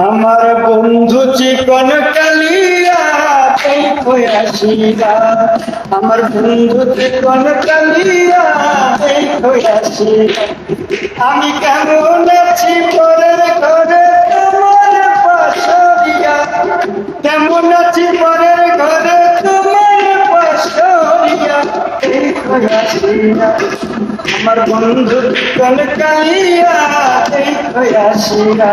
আমার বন্ধু চিকন কালিয়া আমার বন্ধু চিকন কালিয়া আমি কেমন আছি পরের ঘরে? তোমার পাশরিয়া কেমন আছি পরের ঘরে? তোমার পাশরিয়া আমার বন্ধু চিকন কালিয়া খয়াসিরা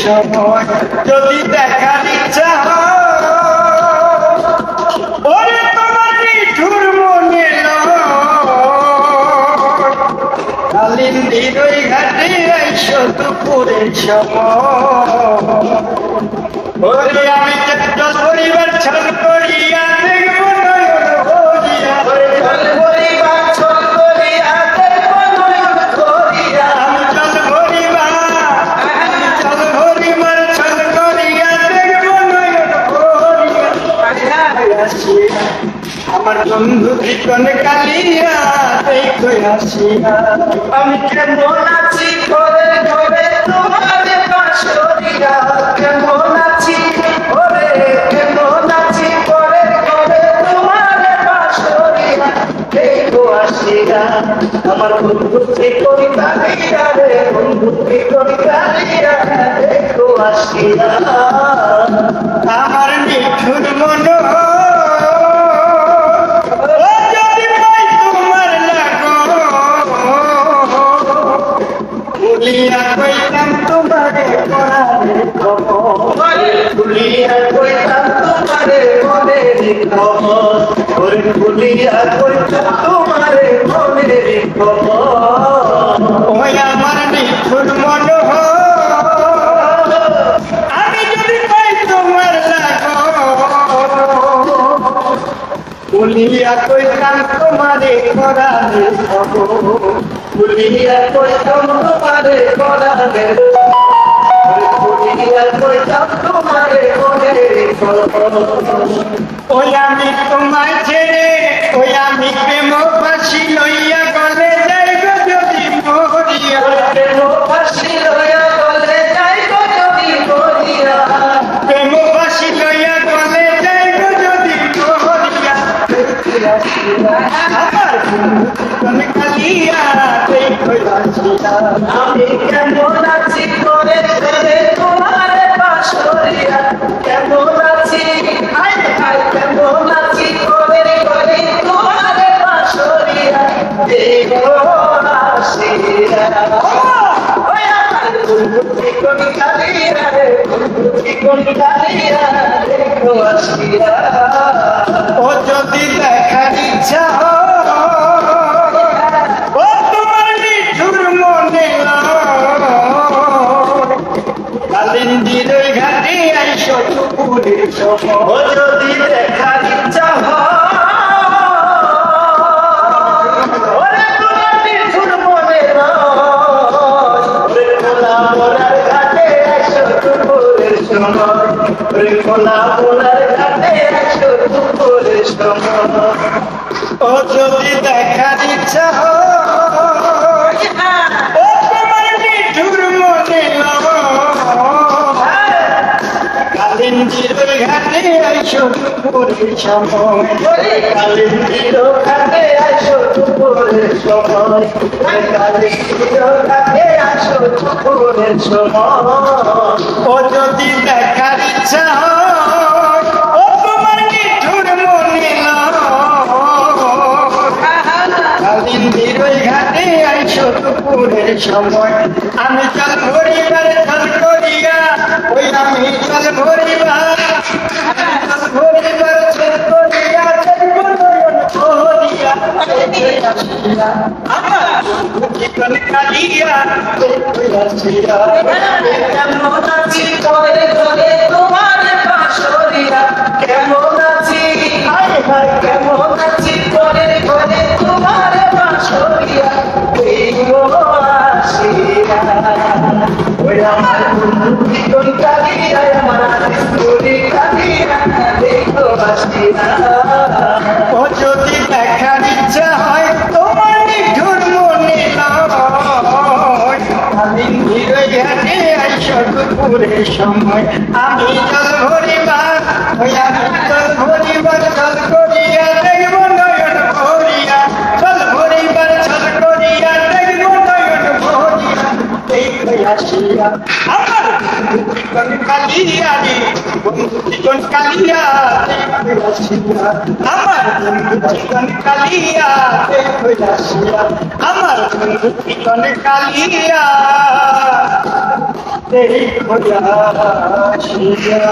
সময় যদি দেখার ইচ্ছা ওরে তোমার নিঠুর মনে কালিন্দির ওই ঘাটে এসে দুপুরের সময় আমি চল পরিবার ছল করিয়া আমার বন্ধু ভিকন কালিয়া দেখো আসিয়া? আমি কেমন আছি ঘরে ঘরে তোমার আমার বন্ধু করি কালিয়া রে বন্ধু করি কালিয়া এই গো আসিয়া আমার নিঠুর মন ও যদি পাই বলিয়া কইতাম তোমারে পড়ারে খবর ভুলিয়া কইতাম তোমারে মনের খবর ওরে ভুলিয়া কইতাম তোমারে মনের খবর ওই আমার নিঠুর মন আমি যদি পাই তোমার বলিয়া কইতাম তোমারে খবর ভুলিয়া কইতাম তোমারে মনের ভুলিয়া কইতাম তোমারে মনের খবর আমি তোমায় ছেড়ে ওই আমি প্রেম ফাঁসি লইয়া গলে যাই যদি মরিয়া। প্রেম ফাঁসি লইয়া গলে যদি মরিয়া। প্রেম ফাঁসি লইয়া গলে যাই যদি মরিয়া। আমার তুমি কালিয়া দেখো আমি কেমন আছি করে করে তোমার পাশরিয়া কেমন আছি ও যদি দেখার ইচ্ছা ও তোমার নিঠুর মনে কালিন্দির ঘাটে আইসো দুপুরের ও যদি দেখার ইচ্ছা ও যদি দেখার ইচ্ছা ঘাটে আইসো দুপুরের সময়। কালিন্দির ঘাটে এসো দুপুরের সময়। কালিন্দির ঘাটে এসো দুপুরের সময়। ও যদি সময় আমি চাল ভরিবার চাল করিয়া ওই আমি চাল ভরিবার কেমন আছি করে ধরে তোমার পাশরিয়া কেমন আছি? কেমন আছি? দুপুরের সময় আমি জল ভরিবার ওই আমি জল ভরিবার জল করিয়া দেখব নয়ন ভরিয়া। জল ভরিবার জল করিয়া দেখব নয়ন ভরিয়া। দেখবে আসিয়া আমার কোন কালিয়া রে কোন কালিয়া দেখবে আসিয়া আমার আমার জীবন কালিয়া দেখবে আসিয়া